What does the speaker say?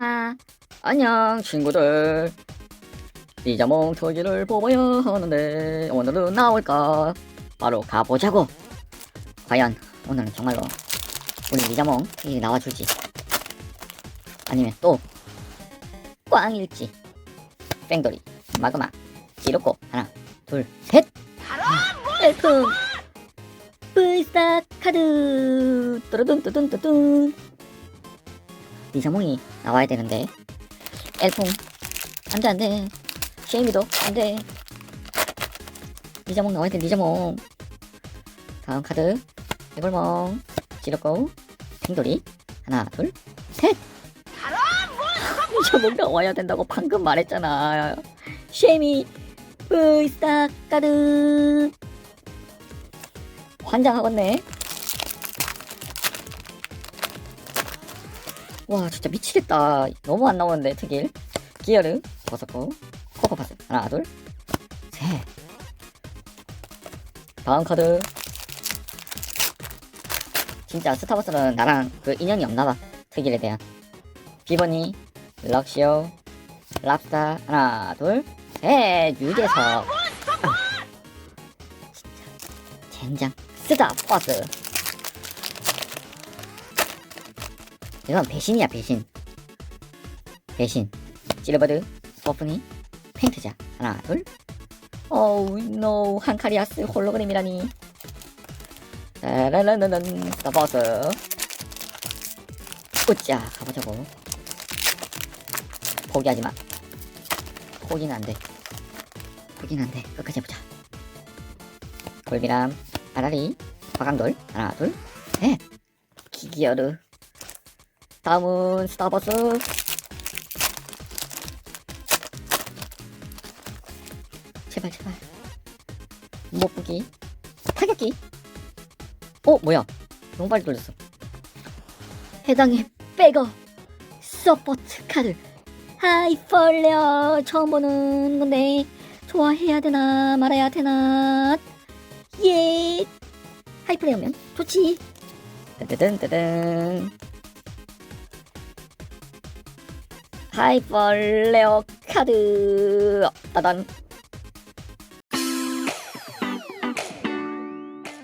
아, 안녕 친구들. 리자몽 토기를 뽑아야 하는데 오늘은 나올까? 바로 가보자고. 과연 오늘은 정말로 우리 리자몽 토기 나와줄지 아니면 또 꽝일지 뺑돌이 마그마 이렇고 하나 둘셋. 엘프 브이스타 카드. 뚜루둔 뚜둔 뚜둔 리자몽이 나와야 되는데. 엘풍 안돼 안돼. 쉐이미도 안돼. 리자몽 나와야 돼 리자몽. 다음 카드. 해골멍. 지렸고. 팽돌이. 하나 둘셋. 리자몽 나와야 된다고 방금 말했잖아. 쉐이미 카드 환장하겠네. 와 진짜 미치겠다. 너무 안 나오는데 특일. 기어르 버섯고 코코파스. 하나 둘 셋. 다음 카드. 진짜 스타버스는 나랑 그 인연이 없나봐. 특일에 대한. 비버니 럭시오 랍스타. 하나 둘 셋 유재석 아, 진짜 젠장 쓰다 버스. 이건 배신이야 배신. 배신. 찌르버드 버프니 펜트자 하나 둘. 어우 노 한카리아스 홀로그램이라니. 라라라라란 스타버스. 으짜 가보자고. 포기하지마 포기는 안돼. 포기는 안돼. 끝까지 해보자. 골비람 아라리 화강돌 하나 둘셋. 기기어르 다음은 스타버스. 제발 제발. 못 보기. 타격기. 어 뭐야? 너무 빨리 돌렸어. 해당의 백어 서포트 카드 하이펄레어. 처음 보는 건데 좋아해야 되나 말아야 되나. 예. 하이플레어면. 좋지. 뜨드든 뜨든 하이펄레어 카드. 따단